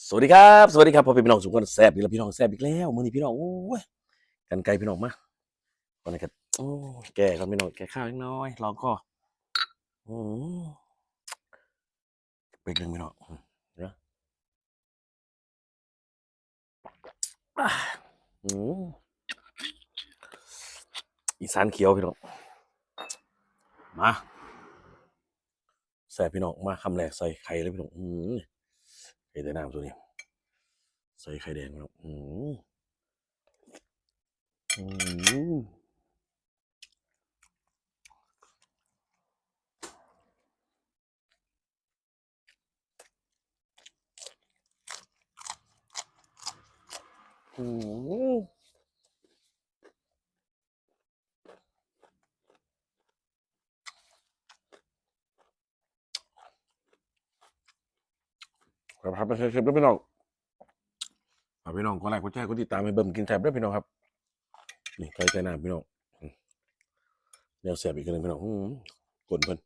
สวัสดีครับสวัสดีครับพ่อพี่น้องสุขคนแซ่บอีกแล้วพี่น้องแซ่บอีกแล้วมื้อนี้พี่น้องโอ้ยกันไกลพี่น้องมาวันนี้ก็โอ้แก่กันพี่น้องแก่ข้าวเล็กน้อยเราก็โอืมเป็นหนึ่งพี่น้องอืมเดี๋ยวอะอีสานเขียวพี่น้องมาแซ่บพี่น้องมาคำแรกใส่ไข่เลยพี่น้องอืม ไข่แต่น้ำตัวนี้ ใส่ไข่แดงแล้วอืมอืมอืม ครับครับไปเชฟด้วยพี่น้องฝากพี่น้องกดไลค์กดแชร์กดติดตามให้เบิ่มกินแซ่บด้วยพี่น้องครับ นี่ไข่แต่น้ำพี่น้องอืมแนวแซ่บอีกคนหนึงพี่น้องอืมกลนเพิ่น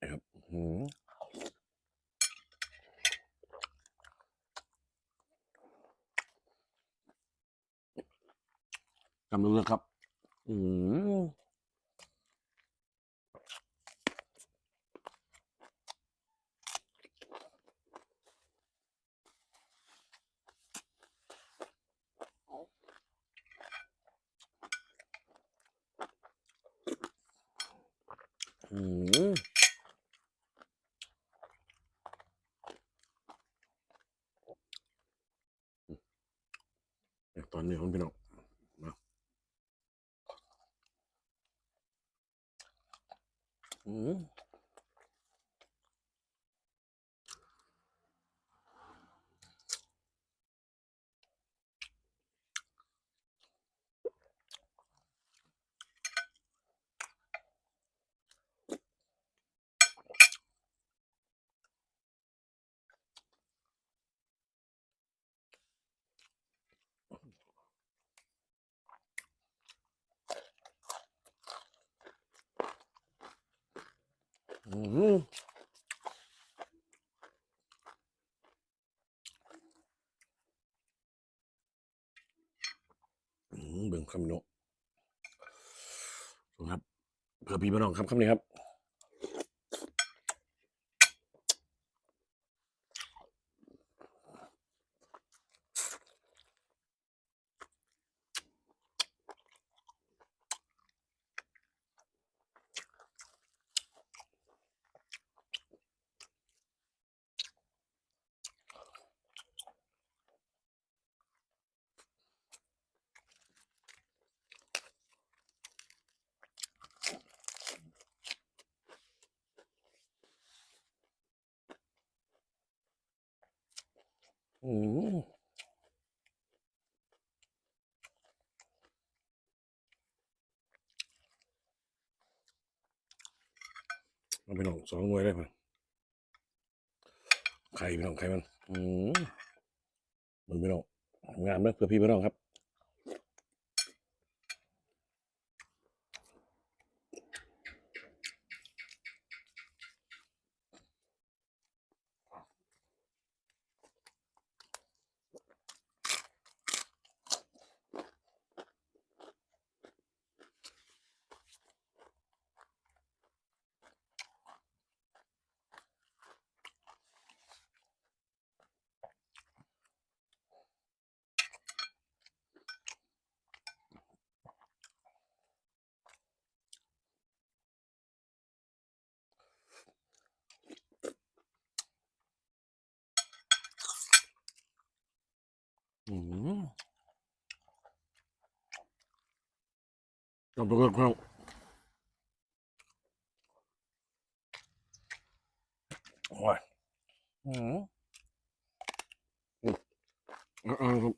นะครับอืมกำลังเลือกครับ อืม อืมตอนนี้คุณพี่น้องมาอืม เบิ่งคำนี้เนะครับเพื่อพี่พี่น้องครับคำนี้ครับ อืมมันเป็นของสองหน่วยได้ไหมไข่พี่น้องไข่มัน อืมมันพี่น้องงามนะเพื่อพี่พี่น้องครับ อืม จบแล้วครับโอ้ยอืมอืมเออเออครับ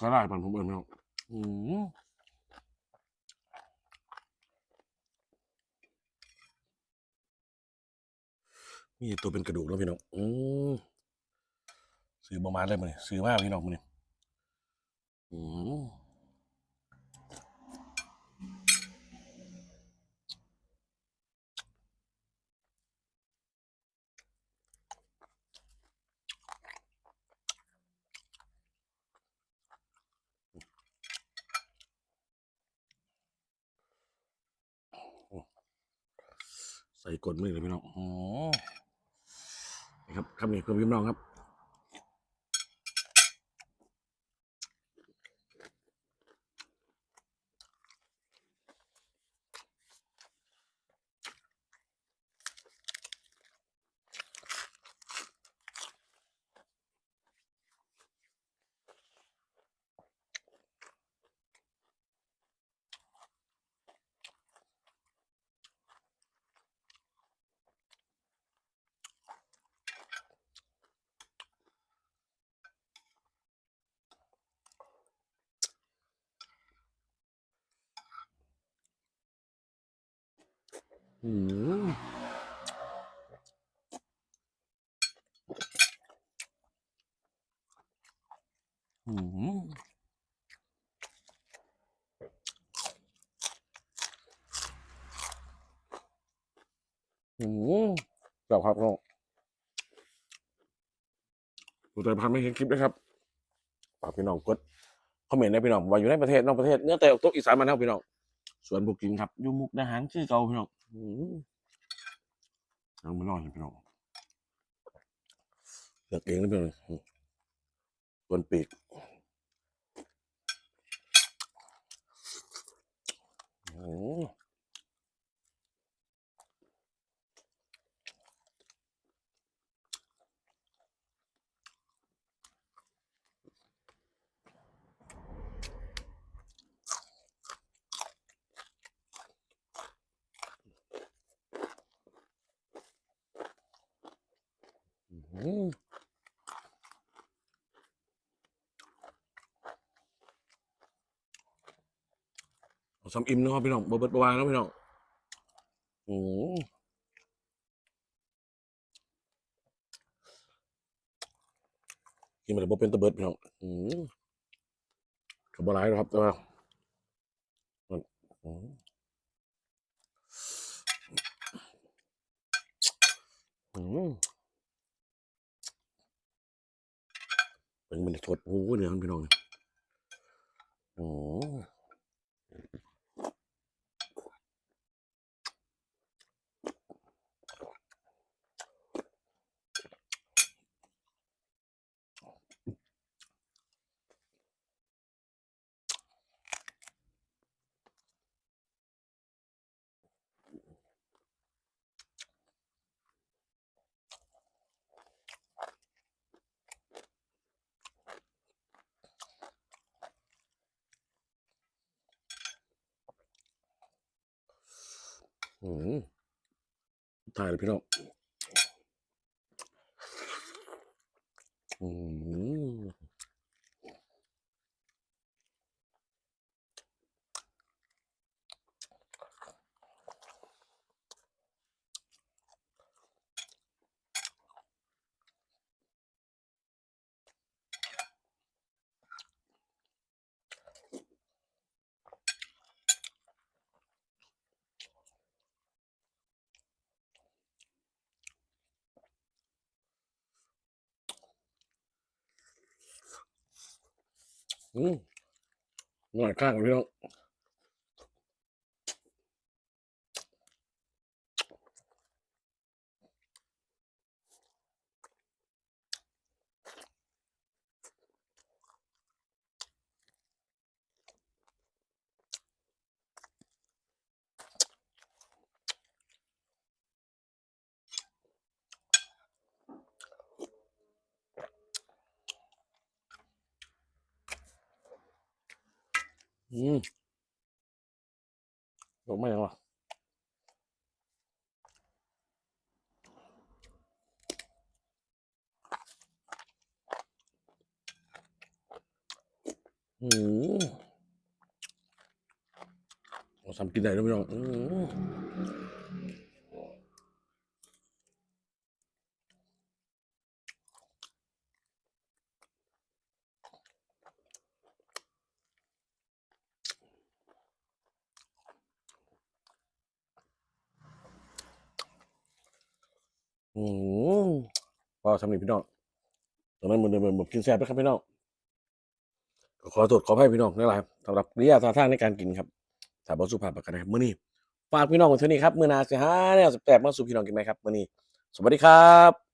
สลายปั่นผมเองไม่เอาอืมมีตัวเป็นกระดูกแล้วพี่น้อง อืมซื้อประมาณเลยมั้ยซื้อมากพี่น้องมั้ยอืม ใส่กดมือเลยพี่น้องอ๋อนี่ครับคำนี้เพื่อนพี่น้องครับ อืมอืมอืมแบบครับน้องผู้ใจพันไม่เห็นคลิปนะครับฝากพี่น้องกดคอมเมนต์นะพี่น้องว่าอยู่ในประเทศนอกประเทศเนื้อแต่โต๊ะอีสานมานเท่าพี่น้อง ส่วนบุกกินครับยูมุกดาหารชื่อเก่าพี่น้องอืมเอามาลองให้พี่น้องเลือกเองนะพี่น้องสวนปีกอืมอื มเอาซ้ำอิ่มเนาะพี่น้องบ่เบิดบ่วางเนาะพี่น้องโอืมกินมาเลยบ่เป็นตะเบิดพี่น้องอืมก็บ่หลายหรอกครับแต่ว่าอืม มันมันสดโอ้โหเนี่ยพี่น้องอื อืมถ่ายเลยพี่น้องอืม อืมหน่อยข้างเลยพี่น้อง อืมหลงมายังวะอืมเราทำกินได้แล้วพี่น้องอืม อืมพอทำนี่พี่น้องตอนนั้นหมือนเดิมเหมือนกินแซ่บไปครับพี่น้องขอตรวจขอให้พี่น้องนั่นแหละครับสำหรับกิริยาทาทางในการกินครับถ้าบอสุภาพประกันนะครับมื้อนี้ฝากพี่น้องของเท่านี้ครับเมื่อนาสิหาเนี่ยแซ่บมาสู่พี่น้องกินไหมครับเมื่อนี้สวัสดีครับ